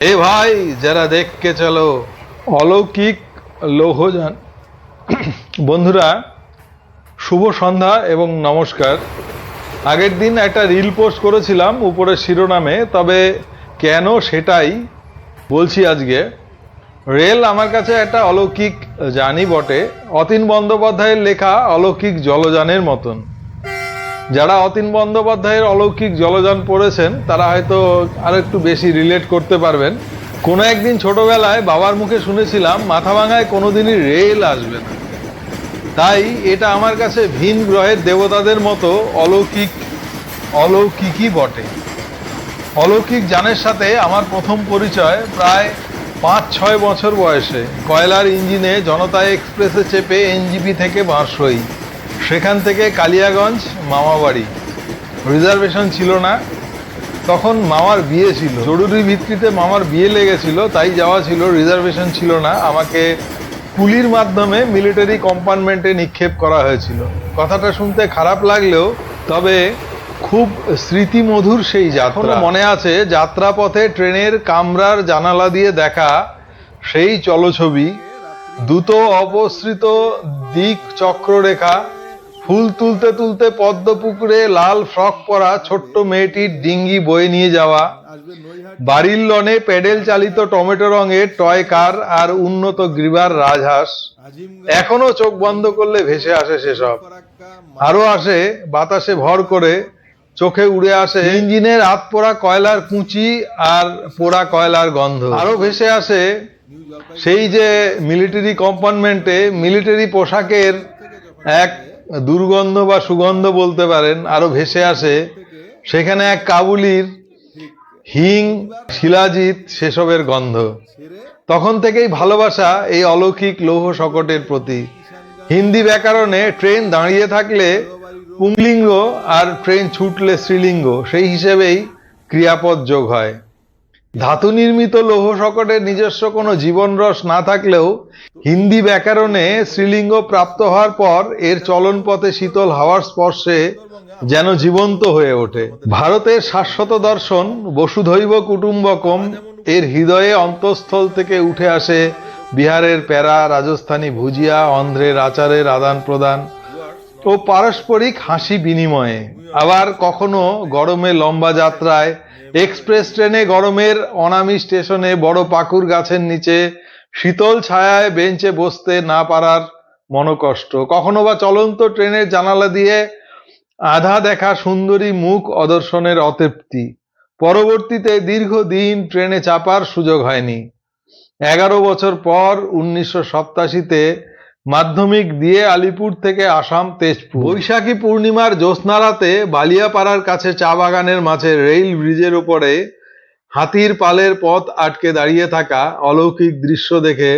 এ ভাই, যারা দেখকে চলো। অলৌকিক লৌহযান বন্ধুরা, শুভ সন্ধ্যা এবং নমস্কার। আগের দিন একটা রিল পোস্ট করেছিলাম উপরের শিরোনামে, তবে কেন সেটাই বলছি আজকে। রেল আমার কাছে একটা অলৌকিক জানি বটে। অতীন বন্দ্যোপাধ্যায়ের লেখা অলৌকিক জলযানের মতন। যারা অতীন বন্দ্যোপাধ্যায়ের অলৌকিক জলযান পড়েছেন, তারা হয়তো আরও একটু বেশি রিলেট করতে পারবেন। কোনো একদিন ছোটবেলায় বাবার মুখে শুনেছিলাম, মাথা ভাঙায় কোনোদিনই রেল আসবে না। তাই এটা আমার কাছে ভিন গ্রহের দেবতাদের মতো অলৌকিক, অলৌকিকই বটে। অলৌকিক যানের সাথে আমার প্রথম পরিচয় প্রায় পাঁচ ছয় বছর বয়সে। কয়লার ইঞ্জিনে জনতা এক্সপ্রেসে চেপে এনজিপি থেকে বাঁশরই। সেখান থেকে কালিয়াগঞ্জ মামাবাড়ি। রিজার্ভেশন ছিল না। তখন মামার বিয়ে ছিল। জরুরি ভিত্তিতে মামার বিয়ে লেগেছিল, তাই যাওয়া ছিল। রিজার্ভেশন ছিল না। আমাকে কুলির মাধ্যমে মিলিটারি কম্পার্টমেন্টে নিক্ষেপ করা হয়েছিল। কথাটা শুনতে খারাপ লাগলেও, তবে খুব স্মৃতিমধুর সেই যাত্রা। মনে আছে, যাত্রাপথে ট্রেনের কামরার জানালা দিয়ে দেখা সেই চলছবি। দ্রুত অপসৃত দিক চক্ররেখা ফুল তুলতে তুলতে পদ্ম পুকুরে লাল ফ্রক পরা ছোট্ট মেয়েটির ডিঙ্গি বয়ে নিয়ে যাওয়া। বাড়ির লনে প্যাডেল চালিত টমেটো রঙের টয় কার আর উন্নত গ্রীবার রাজহাঁস। এখনও চোখ বন্ধ করলে ভেসে আসে সেসব। আরও আসে বাতাসে ভর করে চোখে উড়ে আসে ইঞ্জিনের হাত পোড়া কয়লার কুচি আর পোড়া কয়লার গন্ধ। আরও ভেসে আসে সেই যে মিলিটারি কম্পার্টমেন্টে মিলিটারি পোশাকের এক দুর্গন্ধ বা সুগন্ধ বলতে পারেন, আরও ভেসে আসে, সেখানে এক কাবুলির হিং, শিলাজিৎ সেসবের গন্ধ। তখন থেকেই ভালোবাসা এই অলৌকিক লৌহ শকটের প্রতি হিন্দি ব্যাকরণে ট্রেন দাঁড়িয়ে থাকলে পুংলিঙ্গ আর ট্রেন ছুটলে স্ত্রীলিঙ্গ, সেই হিসেবেই ক্রিয়াপদ যোগ হয়। ধাতু নির্মিত লৌহ শকটের নিজস্ব কোনো জীবনরস না থাকলেও হিন্দি ব্যাকরণে শ্রীলিঙ্গ প্রাপ্ত হওয়ার পর এর চলন পথে শীতল হাওয়ার স্পর্শে যেন জীবন্ত হয়ে ওঠে। ভারতের শাশ্বত দর্শন, বসুধৈব কুটুম্বকম, এর হৃদয়ে অন্তঃস্থল থেকে উঠে আসে বিহারের প্যারা, রাজস্থানী ভুজিয়া, অন্ধ্রের আচারের আদান প্রদান ও পারস্পরিক হাসি বিনিময়ে। আবার কখনো গরমে লম্বা যাত্রায় এক্সপ্রেস ট্রেনে গরমের অনামি স্টেশনে বড় পাকুর গাছের নিচে শীতল ছায়ায় বেঞ্চে বসতে না পারার মনোকষ্ট। কখনো বা চলন্ত ট্রেনের জানালা দিয়ে আধা দেখা সুন্দরী মুখ অদর্শনের অতৃপ্তি। পরবর্তীতে দীর্ঘদিন ট্রেনে চাপার সুযোগ হয়নি। এগারো বছর পর উনিশশো সপ্তাশিতে মাধ্যমিক দিয়ে আলিপুর থেকে আসাম, তেজপুর। বৈশাখী পূর্ণিমার জ্যোৎস্না রাতে বালিয়াপাড়ার কাছে চা বাগানের মাঝে রেল ব্রিজের উপরে হাতির পালের পথ আটকে দাঁড়িয়ে থাকা অলৌকিক দৃশ্য দেখে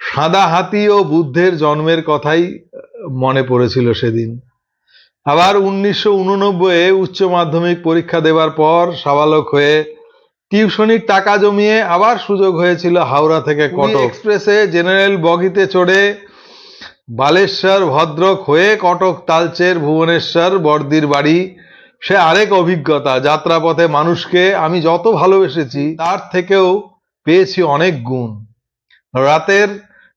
সাদা হাতি ও বুদ্ধের জন্মের কথাই মনে পড়েছিল সেদিন। আবার উনিশশো উননব্বই উচ্চ মাধ্যমিক পরীক্ষা দেবার পর সাবালক হয়ে টিউশনির টাকা জমিয়ে আবার সুযোগ হয়েছিল হাওড়া থেকে কটক। এক্সপ্রেসে জেনারেল বগিতে চড়ে বালেশ্বর ভদ্রক হয়ে কটক তালচের ভুবনেশ্বর বর্দির বাড়ি। সে আরেক অভিজ্ঞতা যাত্রাপথে মানুষকে আমি যত ভালোবেসেছি তার থেকেও পেয়েছি অনেক গুণ। রাতের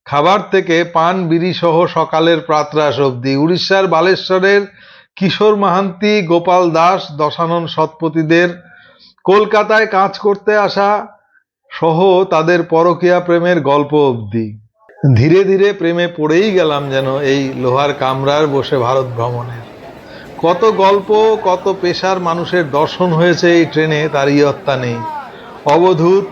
খাবার থেকে পান বিড়ি সহ সকালের প্রাতরাস অবধি। উড়িষ্যার বালেশ্বরের কিশোর মাহান্তি গোপাল দাস দশানন শতপথীদের কলকাতায় কাজ করতে আসা সহ তাদের পরকীয়া প্রেমের গল্প অবধি। ধীরে ধীরে প্রেমে পড়েই গেলাম যেন এই লোহার কামরার বসে ভারত ভ্রমণের। কত গল্প, কত পেশার মানুষের দর্শন হয়েছে এই ট্রেনে তার ইয়ত্তা নেই। অবধূত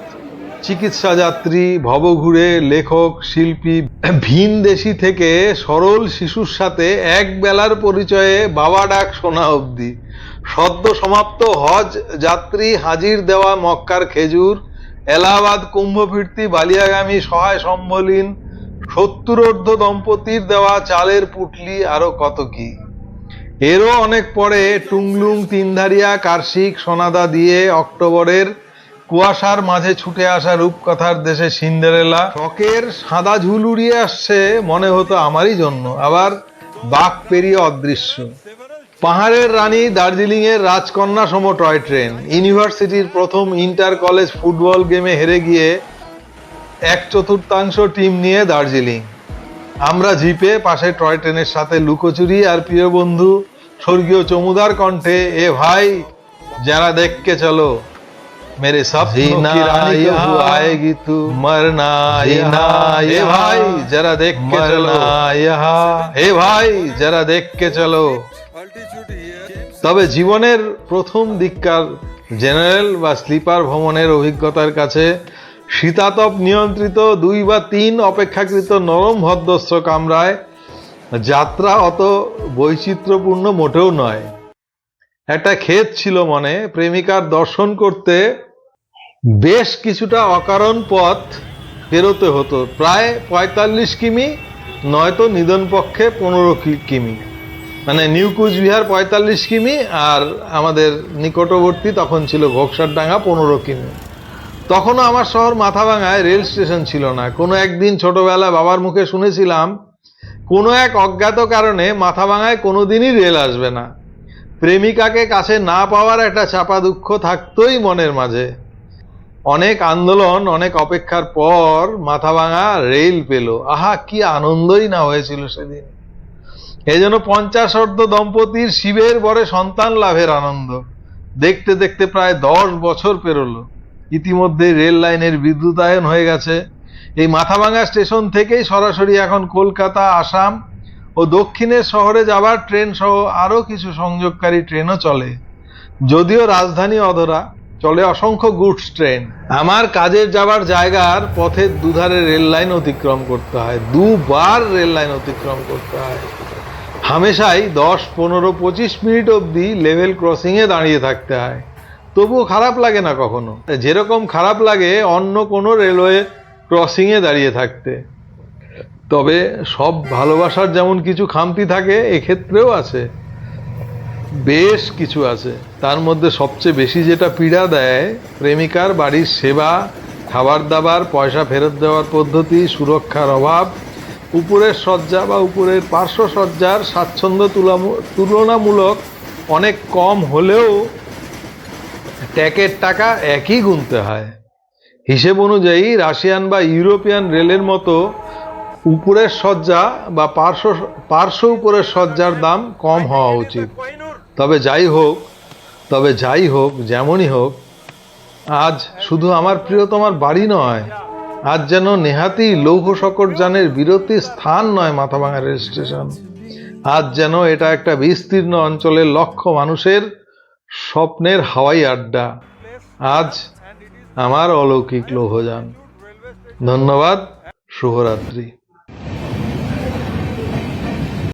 চিকিৎসা যাত্রী ভবঘুরে, লেখক, শিল্পী, ভিন দেশি থেকে সরল শিশুর সাথে এক বেলার পরিচয়ে বাবা ডাক শোনা অবধি। সদ্য সমাপ্ত হজ যাত্রী হাজির দেওয়া মক্কার খেজুর, এলাহাবাদ কুম্ভফীর্তি, বালিয়াগামী সহায় সম্বলীন, সত্তরোর্ধ দম্পতির দেওয়া চালের পুটলি আরও কত কি? এরও অনেক পরে টুংলুং, তিনধারিয়া, কার্শিক, সোনাদা দিয়ে অক্টোবরের কুয়াশার মাঝে ছুটে আসা রূপকথার দেশে সিন্ডারেলা, শখের সাদা ঝুল উড়িয়ে আসছে মনে হতো আমারই জন্য, আবার বাঘ পেরিয়ে অদৃশ্য। পাহাড়ের রানী দার্জিলিং এর রাজকন্যা সম টয় ট্রেন, ইউনিভার্সিটির প্রথম ইন্টার কলেজ ফুটবল গেমে হেরে গিয়ে এক চতুর্থাংশ টিম নিয়ে দার্জিলিং। আমরা জিপে পাশে টয় ট্রেনের সাথে লুকোচুরি আর প্রিয় বন্ধু, স্বর্গীয় চমুদার কণ্ঠে, এ ভাই, যারা দেখকে চলো। मेरे सपनों की रानी कब आएगी तू मरना यहाँ ए भाई जरा देख के चलो यहाँ ए भाई जरा देख के चलो তবে জীবনের প্রথম দিককার জেনারেল বা স্লিপার ভ্রমণের অভিজ্ঞতার কাছে শীতাতপ নিয়ন্ত্রিত দুই বা তিন অপেক্ষাকৃত নরম ভদ্রস্র কামরায় যাত্রা অত বৈচিত্র্যপূর্ণ মোটেও নয় একটা ক্ষেত ছিল মনে প্রেমিকার দর্শন করতে বেশ কিছুটা অকারণ পথ পেরোতে হতো। প্রায় পঁয়তাল্লিশ কিমি, নয়তো নিধন পক্ষে পনেরো কিমি। মানে নিউ কুচবিহার পঁয়তাল্লিশ কিমি আর আমাদের নিকটবর্তী তখন ছিল ঘোকসারডাঙ্গা পনেরো কিমি। তখনও আমার শহর মাথাভাঙায় রেল স্টেশন ছিল না। কোনো একদিন ছোটবেলা বাবার মুখে শুনেছিলাম, কোনো এক অজ্ঞাত কারণে মাথাভাঙায় কোনোদিনই রেল আসবে না। প্রেমিকাকে কাছে না পাওয়ার একটা চাপা দুঃখ থাকতোই মনের মাঝে। অনেক আন্দোলন, অনেক অপেক্ষার পর মাথাভাঙা রেল পেল। আহা, কি আনন্দই না হয়েছিল সেদিন। এই জন্য পঞ্চাশ অর্ধ দম্পতির শিবের বরে সন্তান লাভের আনন্দ। দেখতে দেখতে প্রায় দশ বছর পেরোলো। ইতিমধ্যে রেল লাইনের বিদ্যুতায়ন হয়ে গেছে। এই মাথাভাঙা স্টেশন থেকেই সরাসরি এখন কলকাতা, আসাম ও দক্ষিণের শহরে যাবার ট্রেন সহ আরও কিছু সংযোগকারী ট্রেনও চলে। যদিও রাজধানী অধরা চলে অসংখ্য গুডস ট্রেন। আমার কাজের যাবার জায়গার পথের দুধারে রেল লাইন অতিক্রম করতে হয়, দুবার রেল লাইন অতিক্রম করতে হয়। হামেশাই দশ, পনেরো, পঁচিশ মিনিট অবধি লেভেল ক্রসিংয়ে দাঁড়িয়ে থাকতে হয়। তবুও খারাপ লাগে না কখনো? যেরকম খারাপ লাগে অন্য কোনো রেলওয়ে ক্রসিংয়ে দাঁড়িয়ে থাকতে। তবে সব ভালোবাসার যেমন কিছু খামতি থাকে, এক্ষেত্রেও আছে। বেশ কিছু আছে। তার মধ্যে সবচেয়ে বেশি যেটা পীড়া দেয়, প্রেমিকার বাড়ির সেবা খাবার দাবার পয়সা ফেরত দেওয়ার পদ্ধতি, সুরক্ষার অভাব, উপরের সজ্জা বা উপরের পার্শ্ব সজ্জার স্বাচ্ছন্দ্য তুলনামূলক অনেক কম হলেও ট্যাকের টাকা একই গুনতে হয়। হিসেব অনুযায়ী রাশিয়ান বা ইউরোপিয়ান রেলের মতো উপরের সজ্জা বা পার্শ্ব পার্শ্ব উপরের সজ্জার দাম কম হওয়া উচিত। তবে যাই হোক, তবে যাই হোক, যেমনই হোক, আজ শুধু আমার প্রিয় প্রিয়তমার বাড়ি নয়, আজ যেন নেহাতি লৌহ সকট যানের বিরতির স্থান নয় মাথাভাঙা রেল স্টেশন। আজ যেন এটা একটা বিস্তীর্ণ অঞ্চলের লক্ষ মানুষের স্বপ্নের হাওয়াই আড্ডা। আজ আমার অলৌকিক লৌহযান ধন্যবাদ, শুভরাত্রি।